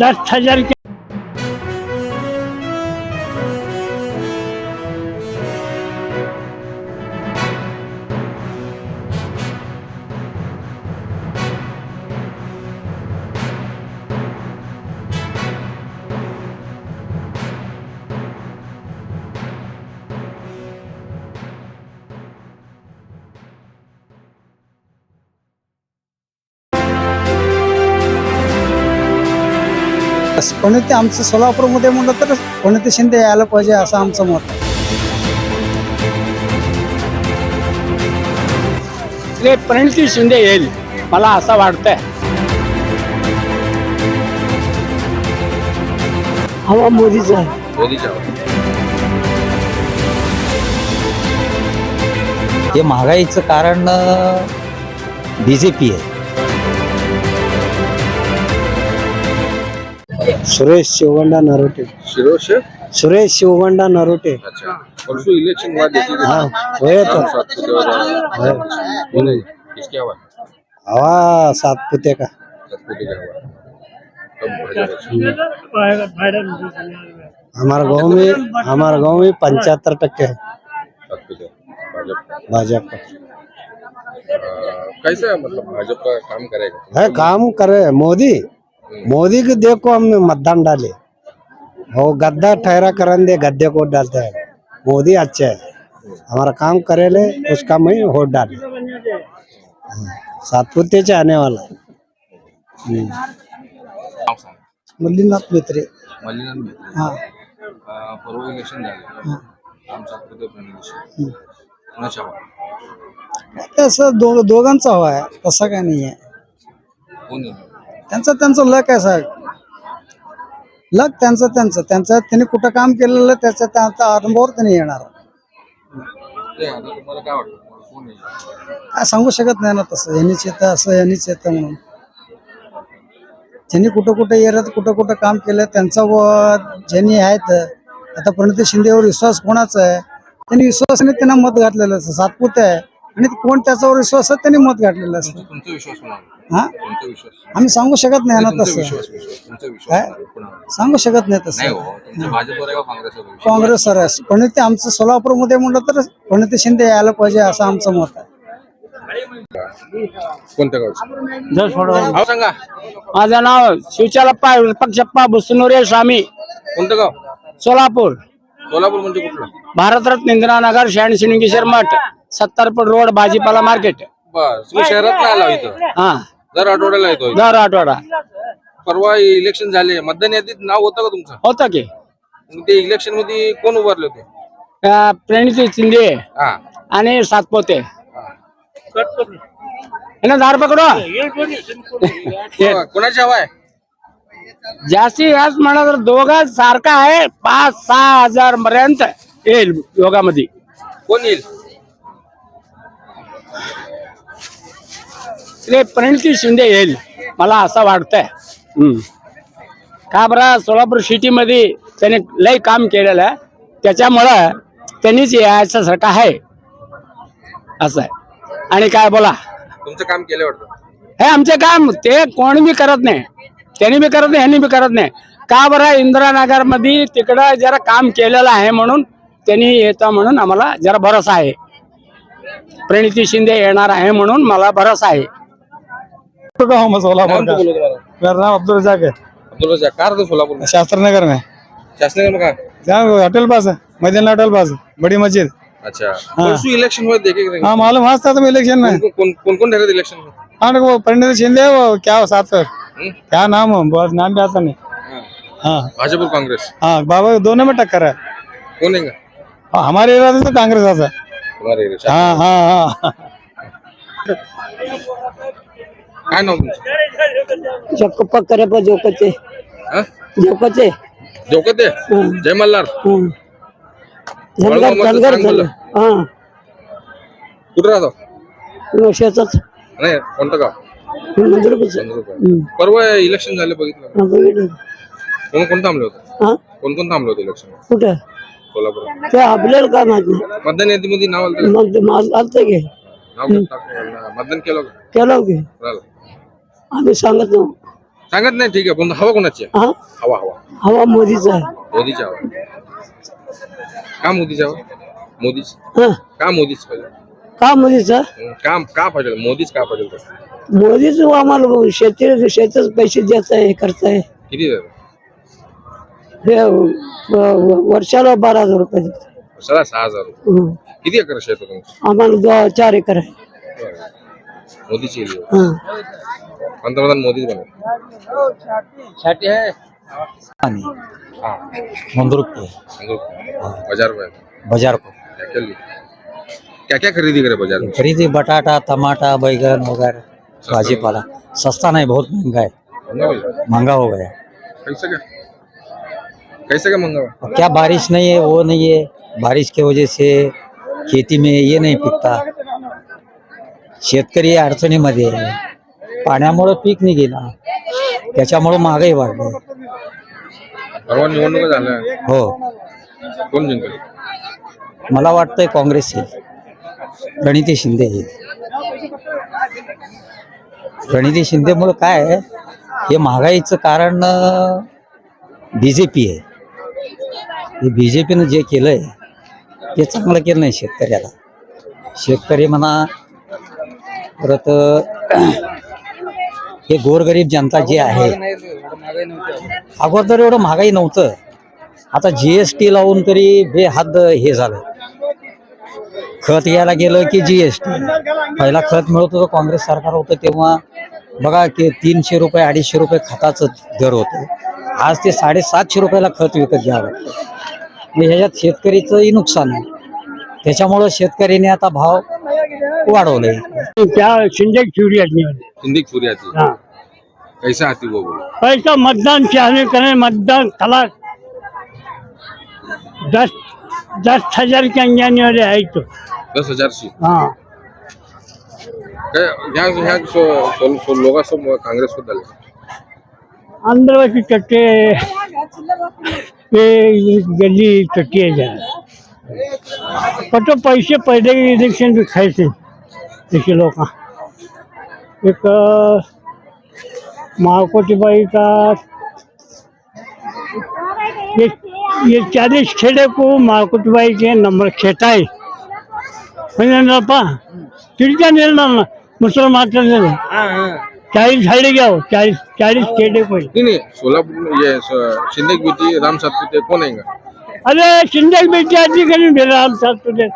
दस हजार कोणी ते आमचं सोलापूरमध्ये म्हणलं तर कोणी ते शिंदे यायला पाहिजे असं आमचं मत आहे. ते प्रणिती शिंदे येईल मला असं वाटतंय. हवा मोदीचा हे महागाईचं कारण बी जे पी आहे. सुरेश शिवगंडा नरोटे. शिरोश सुरेश शिवगंडा नरोटे. अच्छा. परसों इलेक्शन हुआ देखिए हाँ वही तो. सात पुते हो जाए बोले किसकी आवाज? हवा सात पुते का. सात पुते की आवाज. कब भाजपा हमारे गांव में हमारे गांव में पंचहत्तर टक्के है. सात पुते भाजपा भाजपा. अ, कैसा है मतलब भाजपा काम करेगा? है काम करे मोदी? मोदी को देखो हमने मतदान डाले। वो गद्दा ठहरा करन दे गद्दे को डालते हैं। मोदी अच्छे है। हमारा काम करे ले उस काम में वोट डाले। सातपुते से आने वाला. मल्लीनाथ मित्रे मल्लिनाथ मेहते. हाँ। परवा इलेक्शन झालं। हाँ. तसं दो दोघांचा हवा आहे तसं काय नाही आहे? त्यांचं त्यांचं लक आहे साहेब. लक त्यांचं त्यांचं. त्यांचं त्यांनी कुठं काम केलेलं त्याचा त्यांचा अनुभव त्यांनी येणार. ते आता तुम्हाला काय वाटतं? तुम्हाला कोण येईल? काय सांगू शकत नाही ना तसं. यांनीच येतं असं यांनीच येतं म्हणून. ज्यांनी कुठं कुठं येतात कुठं कुठं काम केलं त्यांचा व ज्यांनी आहेत आता प्रणिती शिंदेवर विश्वास कोणाचा आहे? त्यांनी विश्वासाने त्यांना मत घातलेलं सातपुते आहे. आणि कोण त्याच्यावर विश्वास आहे त्यांनी मत घातलेलं असतं. तुमचा तुमचा विश्वास कोणावर हा? तुमचा विश्वास. आम्ही सांगू शकत नाही ना तुमचा तसं. विश्वास विश्वास तुमचा विश्वास काय? कोणावर? सांगू शकत नाही नाही तसं हो. तुमच्या भाजपवर आहे का काँग्रेसवर आहे? काँग्रेस सर आहे. प्रणिती आमचं सोलापूरमध्ये म्हणलं तर प्रणिती शिंदे यायला पाहिजे असं आमचं मत आहे. कोणत्या गावचं? दस सोडवा. नाव सांगा. माझं नाव शिवचालप्पा विरूपाक्षप्पा बुसनुरे स्वामी. कोणतं गाव? सोलापूर. सोलापूर म्हणजे कुठलं? भारतरत्न इंदिरानगर शहाणसिंगेश्वर मठ सत्तरपूर रोड भाजीपाला मार्केट. तुम्ही शहरात नाही आला इथं? हा. दर आठवड्याला येतो दर आठवडा. परवा इलेक्शन झाले. मतदान यादीत नाव होतं का तुमचं? होतं की. मग ते इलेक्शनमध्ये कोण उभारले होते? अं, प्रणिती शिंदे हा. आणि सातपोते हा. यांना धार पकडो. कोणाची हवा आहे? जास्ती जास्त म्हणा तर दोघा सारखा आहे. पाच सहा हजार पर्यंत येईल योगामध्ये. कोण येईल? ते प्रणिती शिंदे येईल मला असं वाटतंय. हम्म. का बरं सोलापूर सिटीमध्ये त्याने लय काम केलेलं आहे. त्याच्यामुळं त्यांनीच यायचं सारखं आहे. असं आहे. आणि काय बोला? तुमचं काम केलं वाटतं? हे आमचे काम ते कोण बी करत नाही. त्यांनी बी करत नाही ह्यांनी बी करत नाही. का बरं इंदिरानगरमध्ये तिकडं जरा काम केलेलं आहे म्हणून त्यांनी येतं म्हणून आम्हाला जरा भरोसा आहे. प्रणिती शिंदे येणार आहे म्हणून मला भरोसा आहे. सोलापुर का मेरा नाम अब्दुल रजाक है अब्दुल सोलापुर में शास्त्र नगर में शासनगर में कहा जहाँ होटल पास है मदीना होटल पास बड़ी मस्जिद. अच्छा. परसों इलेक्शन हुए देखे? हाँ मालूम आज था तुम इलेक्शन में कौन कौन इलेक्शन में हाँ पंडित शिंदे वो क्या हो साथ? क्या नाम हो बहुत नाम भी आता नहीं. हाँ। हाँ. भाजपा कांग्रेस? हाँ बाबा दोनों में टक्कर है. कौन है हाँ, हमारे एरिया से कांग्रेस आता है. हाँ हाँ हाँ. काय नाव तुमचं? जक्कप्पा करेप जोकचे हा? जोकचे जोकत जय मल्हार. धनगर वडगावमधलं धनगर सांग मला. हा. कुठं राहतो? नाही कोणतं गाव? चंद्रपूर. परवा इलेक्शन झाले बघितलं. कोण कोण थांबले होते? हा? कोण कोण थांबले होते इलेक्शन कुठं? सोलापूर ते आपल्याला काय माहीत नाही? मतदान यादीमध्ये नाव आलं का? मग ते आलतं की. टाकलं. मतदान केलं का? केलं की. झालं. आम्ही सांगत नव्हतो सांगत नाही ठीक आहे पण हवा कोणाची आहे? हा? हवा हवा. हवा मोदीचा आहे. मोदीची हवा. का मोदीची हवा? मोदीच. हा. का मोदीच पाहिजे? का मोदीचा हं, काम का पाहिजे? मोदीच का पाहिजे? तसं? मोदीच आम्हाला शेती शेतच पैसे देत आहे करताय किती देतात? हे व- व- वर्षाला बारा हजार रुपये देत वर्षाला सहा हज़ार रुपये. हं. किती एकर शेत आहे तुमचं आम्हाला चार एकर आहे मोदीची एरिया. हं. पंतप्रधान मोदीच बने पानी मंदरुप के बाज़ार में बाज़ार को क्या क्या लिए? क्या क्या खरीदी करे बाज़ार में खरीदी बटाटा टमाटा बैगन वगैरह भाजीपाला सस्ता नहीं बहुत महँगा है महँगा हो गया? महँगा हो गया कैसे क्या कैसे क्या महँगा हुआ? अब क्या बारिश नहीं है वो नहीं है बारिश की वजह से खेती में ये नहीं पिकता। शेतकरी अडचणीमध्ये आहे. पाण्यामुळं पीक नाही गेला. त्याच्यामुळं महागाई वाढली. परवा निवडणुका झाल्या. हो. कोण जिंकले? मला वाटतंय काँग्रेस येईल. प्रणिती शिंदे येईल. प्रणिती शिंदेमुळं काय आहे? हे महागाईचं कारण बी जे पी आहे. हे बी जे पीनं जे केलं आहे ते चांगलं केलं नाही शेतकऱ्याला. शेतकरी म्हणा परत हे गोरगरीब जनता जे आहे अगोदर एवढं महागाई नव्हतं. आता जी एस टी लावून तरी बेहद हे झालं. खत घ्यायला गेलं की जी एस टी पहिला खत मिळत होतं काँग्रेस सरकार होतं तेव्हा. बघा की तीनशे रुपये अडीचशे रुपये खताचं दर होतं. आज ते साडेसातशे रुपयाला खत विकत घ्यावं लागतं. मग ह्याच्यात शेतकरीचंही नुकसान आहे. त्याच्यामुळं शेतकऱ्याने आता भाव वाढवले त्या शिंदे चुरी हाँ. कैसा आती वो बोलो पैसा मतदान चाहने करें मतदान कला दस दस हजार के अंजाने वाले है तो. दस हजार शी हाँ. काय ह्या ह्या सो- सो- सो- लोकांसमोर काँग्रेस बद्दल अंदर की चट्टे ते गल्ली टट्टी आहे. जहाँ पर पैसे पहिले ही इलेक्शन भी खाए लोक. एक महाकोटीबाई का ये चालीस खेड़े को महाकोटीबाई के नंबर खेता है पा तिरका निर्णय मुसलमान चाळीस झाडे घ्या हो, चाळीस चाळीस खेडे पहिले नाही नाही सोलापूर ये स- शिंदे युती राम सातपुते कोण आहे का? अरे शिंदे बेटी आधी कधी भेला आमचा तुझे